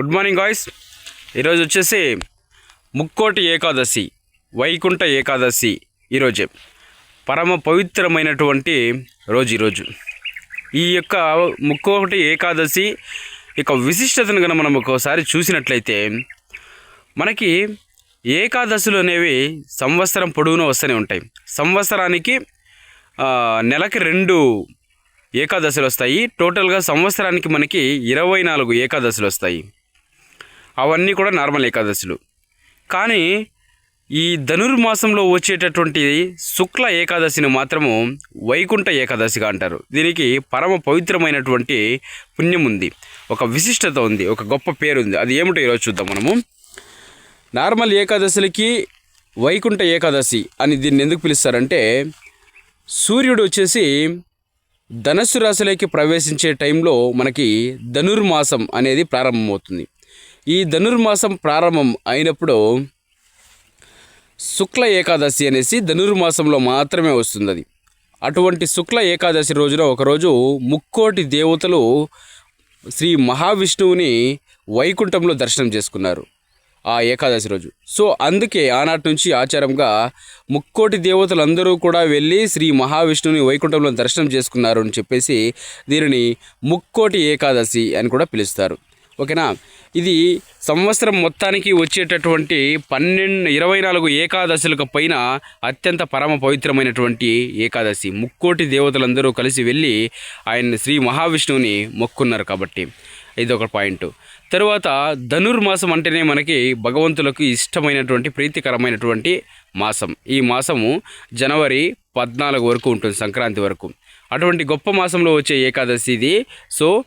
Good morning guys. ఈరోజు వచ్చేసి ముక్కోటి ఏకాదశి వైకుంఠ ఏకాదశి ఈరోజే. పరమ పవిత్రమైనటువంటి రోజు ఈరోజు. ఈ యొక్క ముక్కోటి ఏకాదశి యొక్క విశిష్టతను కనుక మనం ఒకసారి చూసినట్లయితే మనకి ఏకాదశులు అనేవి సంవత్సరం పొడవునా వస్తూనే ఉంటాయి. సంవత్సరానికి నెలకి రెండు ఏకాదశులు వస్తాయి. టోటల్గా సంవత్సరానికి మనకి ఇరవై నాలుగు ఏకాదశులు వస్తాయి. అవన్నీ కూడా నార్మల్ ఏకాదశులు. కానీ ఈ ధనుర్మాసంలో వచ్చేటటువంటి శుక్ల ఏకాదశిని మాత్రము వైకుంఠ ఏకాదశిగా అంటారు. దీనికి పరమ పవిత్రమైనటువంటి పుణ్యం ఉంది. ఒక విశిష్టత ఉంది ఒక గొప్ప పేరు ఉంది. అది ఏమిటో ఈరోజు చూద్దాం మనము. నార్మల్ ఏకాదశులకి వైకుంఠ ఏకాదశి అని దీన్ని ఎందుకు పిలుస్తారంటే సూర్యుడు వచ్చేసి ధనస్సు రాశిలోకి ప్రవేశించే టైంలో మనకి ధనుర్మాసం అనేది ప్రారంభమవుతుంది. ఈ ధనుర్మాసం ప్రారంభం అయినప్పుడు శుక్ల ఏకాదశి అనేసి ధనుర్మాసంలో మాత్రమే వస్తుంది అది అటువంటి శుక్ల ఏకాదశి రోజున ఒకరోజు ముక్కోటి దేవతలు శ్రీ మహావిష్ణువుని వైకుంఠంలో దర్శనం చేసుకున్నారు ఆ ఏకాదశి రోజు. సో అందుకే ఆనాటి నుంచి ఆచారంగా ముక్కోటి దేవతలందరూ కూడా వెళ్ళి శ్రీ మహావిష్ణువుని వైకుంఠంలో దర్శనం చేసుకున్నారు అని చెప్పేసి దీనిని ముక్కోటి ఏకాదశి అని కూడా పిలుస్తారు. ఓకేనా? ఇది సంవత్సరం మొత్తానికి వచ్చేటటువంటి పన్నెండు ఇరవై నాలుగు ఏకాదశులకు పైన అత్యంత పరమ పవిత్రమైనటువంటి ఏకాదశి. ముక్కోటి దేవతలందరూ కలిసి వెళ్ళి ఆయన శ్రీ మహావిష్ణువుని మొక్కున్నారు కాబట్టి ఇది ఒక పాయింట్. తరువాత ధనుర్మాసం అంటేనే మనకి భగవంతులకు ఇష్టమైనటువంటి ప్రీతికరమైనటువంటి మాసం. ఈ మాసము జనవరి పద్నాలుగు వరకు ఉంటుంది సంక్రాంతి వరకు. అటువంటి గొప్ప మాసంలో వచ్చే ఏకాదశి ఇది. సో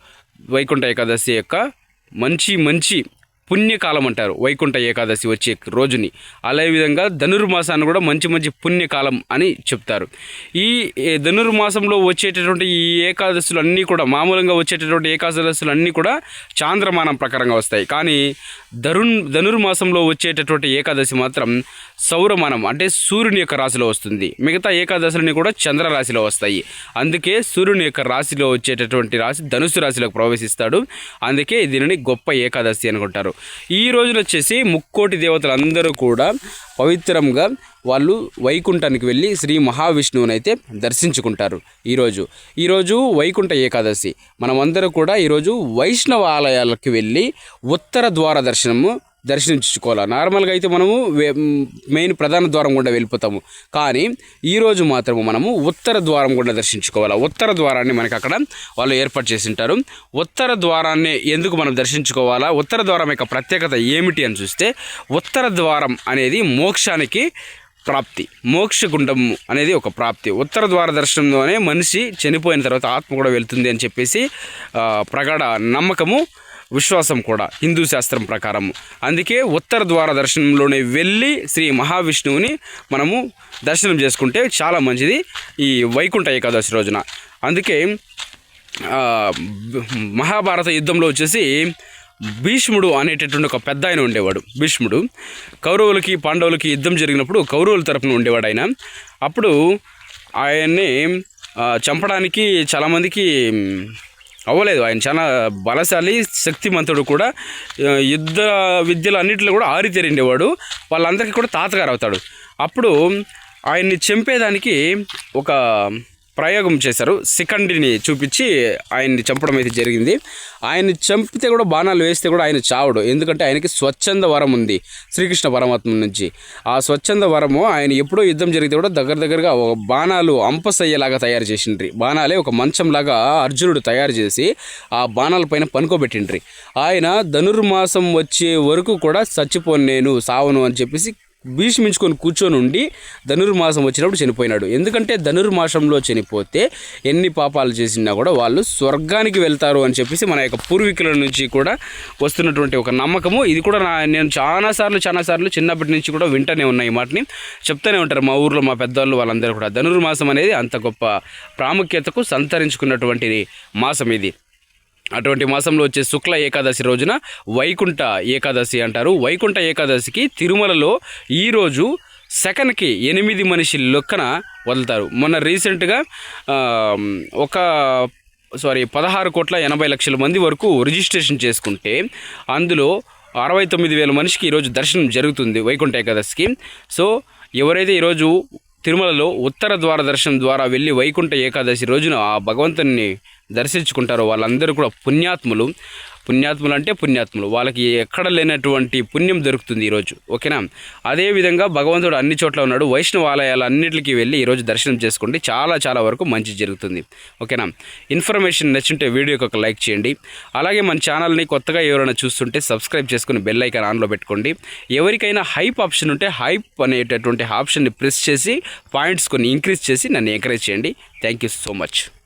వైకుంఠ ఏకాదశి యొక్క మంచి మంచి పుణ్యకాలం అంటారు. వైకుంఠ ఏకాదశి వచ్చే రోజుని. అదేవిధంగా ధనుర్మాసాన్ని కూడా మంచి మంచి పుణ్యకాలం అని చెప్తారు. ఈ ధనుర్మాసంలో వచ్చేటటువంటి ఈ ఏకాదశులు అన్నీ కూడా మామూలుగా వచ్చేటటువంటి ఏకాదశులు అన్నీ కూడా చాంద్రమానం ప్రకారంగా వస్తాయి. కానీ ధరుణ్ ధనుర్మాసంలో వచ్చేటటువంటి ఏకాదశి మాత్రం సౌరమానం అంటే సూర్యుని యొక్క రాశిలో వస్తుంది. మిగతా ఏకాదశులని కూడా చంద్ర రాశిలో వస్తాయి. అందుకే సూర్యుని యొక్క రాశిలో వచ్చేటటువంటి రాశి ధనుసు రాశిలోకి ప్రవేశిస్తాడు. అందుకే దీనిని గొప్ప ఏకాదశి అనుకుంటారు. ఈ రోజున వచ్చేసి ముక్కోటి దేవతలు అందరూ కూడా పవిత్రంగా వాళ్ళు వైకుంఠానికి వెళ్ళి శ్రీ మహావిష్ణువుని అయితే దర్శించుకుంటారు ఈరోజు ఈరోజు వైకుంఠ ఏకాదశి. మనమందరూ కూడా ఈరోజు వైష్ణవ ఆలయాలకు వెళ్ళి ఉత్తర ద్వార దర్శనము దర్శించుకోవాలి? నార్మల్గా అయితే మనము మెయిన్ ప్రధాన ద్వారం గుండా వెళ్ళిపోతాము. కానీ ఈరోజు మాత్రము మనము ఉత్తర ద్వారం గుండా దర్శించుకోవాలి? ఉత్తర ద్వారాన్ని మనకి అక్కడ వాళ్ళు ఏర్పాటు చేసి ఉంటారు ఉత్తర ద్వారాన్ని ఎందుకు మనం దర్శించుకోవాలా? ఉత్తర ద్వారం యొక్క ప్రత్యేకత ఏమిటి అని చూస్తే ఉత్తర ద్వారం అనేది మోక్షానికి ప్రాప్తి. మోక్షగుండం అనేది ఒక ప్రాప్తి. ఉత్తర ద్వార దర్శనంలోనే మనిషి చనిపోయిన తర్వాత ఆత్మ కూడా వెళ్తుంది అని చెప్పేసి ప్రగాఢ నమ్మకము విశ్వాసం కూడా హిందూ శాస్త్రం ప్రకారం. అందుకే ఉత్తర ద్వార దర్శనంలోనే వెళ్ళి శ్రీ మహావిష్ణువుని మనము దర్శనం చేసుకుంటే చాలా మంచిది ఈ వైకుంఠ ఏకాదశి రోజున. అందుకే మహాభారత యుద్ధంలో వచ్చేసి భీష్ముడు అనేటటువంటి ఒక పెద్ద ఆయన ఉండేవాడు. భీష్ముడు కౌరవులకి పాండవులకి యుద్ధం జరిగినప్పుడు కౌరవుల తరపున ఉండేవాడు ఆయన. అప్పుడు ఆయన్ని చంపడానికి చాలామందికి అవ్వలేదు. ఆయన చాలా బలశాలి శక్తిమంతుడు కూడా. యుద్ధ విద్యలు అన్నింటిలో కూడా ఆరితేరిండేవాడు. వాళ్ళందరికీ కూడా తాతగారు అవుతాడు అప్పుడు ఆయన్ని చంపేదానికి ఒక ప్రయోగం చేశారు. శిఖండిని చూపించి ఆయన్ని చంపడం అయితే జరిగింది. ఆయన్ని చంపితే కూడా బాణాలు వేస్తే కూడా ఆయన చావడు. ఎందుకంటే ఆయనకి స్వచ్ఛంద వరం ఉంది శ్రీకృష్ణ పరమాత్మ నుంచి. ఆ స్వచ్ఛంద వరము ఆయన ఎప్పుడో యుద్ధం జరిగితే కూడా దగ్గర దగ్గరగా ఒక బాణాలు అంపసయ్యేలాగా తయారు చేసిండ్రి. బాణాలే ఒక మంచంలాగా అర్జునుడు తయారు చేసి ఆ బాణాల పైన పనుకోబెట్టిండ్రి. ఆయన ధనుర్మాసం వచ్చే వరకు కూడా చచ్చిపోను నేను సావను అని చెప్పేసి భీష్మించుకొని కూర్చొని ఉండి ధనుర్మాసం వచ్చినప్పుడు చనిపోయినాడు. ఎందుకంటే ధనుర్మాసంలో చనిపోతే ఎన్ని పాపాలు చేసినా కూడా వాళ్ళు స్వర్గానికి వెళ్తారు అని చెప్పేసి మన యొక్క పూర్వీకుల నుంచి కూడా వస్తున్నటువంటి ఒక నమ్మకము. ఇది కూడా నా నేను చాలాసార్లు చాలాసార్లు చిన్నప్పటి నుంచి కూడా వింటూనే ఉన్నాయి ఈ మాటని. చెప్తూనే ఉంటారు మా ఊర్లో మా పెద్దవాళ్ళు వాళ్ళందరూ కూడా. ధనుర్మాసం అనేది అంత గొప్ప ప్రాముఖ్యతకు సంతరించుకున్నటువంటి మాసం ఇది. అటువంటి మాసంలో వచ్చే శుక్ల ఏకాదశి రోజున వైకుంఠ ఏకాదశి అంటారు. వైకుంఠ ఏకాదశికి తిరుమలలో ఈరోజు సెకండ్కి ఎనిమిది మనిషి లొక్కన వదులుతారు. మొన్న రీసెంట్గా ఒక సారీ పదహారు కోట్ల ఎనభై లక్షల మంది వరకు రిజిస్ట్రేషన్ చేసుకుంటే అందులో అరవై తొమ్మిది వేల మనిషికి ఈరోజు దర్శనం జరుగుతుంది వైకుంఠ ఏకాదశికి. సో ఎవరైతే ఈరోజు తిరుమలలో ఉత్తర ద్వార దర్శనం ద్వారా వెళ్ళి వైకుంఠ ఏకాదశి రోజున ఆ భగవంతుని దర్శించుకుంటారో వాళ్ళందరూ కూడా పుణ్యాత్ములు. పుణ్యాత్ములు అంటే పుణ్యాత్ములు. వాళ్ళకి ఎక్కడ లేనటువంటి పుణ్యం దొరుకుతుంది ఈరోజు. ఓకేనా? అదేవిధంగా భగవంతుడు అన్ని చోట్ల ఉన్నాడు. వైష్ణవ ఆలయాలు వెళ్ళి ఈరోజు దర్శనం చేసుకోండి. చాలా చాలా వరకు మంచి జరుగుతుంది. ఓకేనా? ఇన్ఫర్మేషన్ నచ్చుంటే వీడియోకి ఒక లైక్ చేయండి. అలాగే మన ఛానల్ని కొత్తగా ఎవరైనా చూస్తుంటే సబ్స్క్రైబ్ చేసుకుని బెల్ ఐకాన్ ఆన్లో పెట్టుకోండి. ఎవరికైనా హైప్ ఆప్షన్ ఉంటే హైప్ అనేటటువంటి ఆప్షన్ని ప్రెస్ చేసి పాయింట్స్ కొన్ని ఇంక్రీజ్ చేసి నన్ను ఎంకరేజ్ చేయండి. Thank you so much.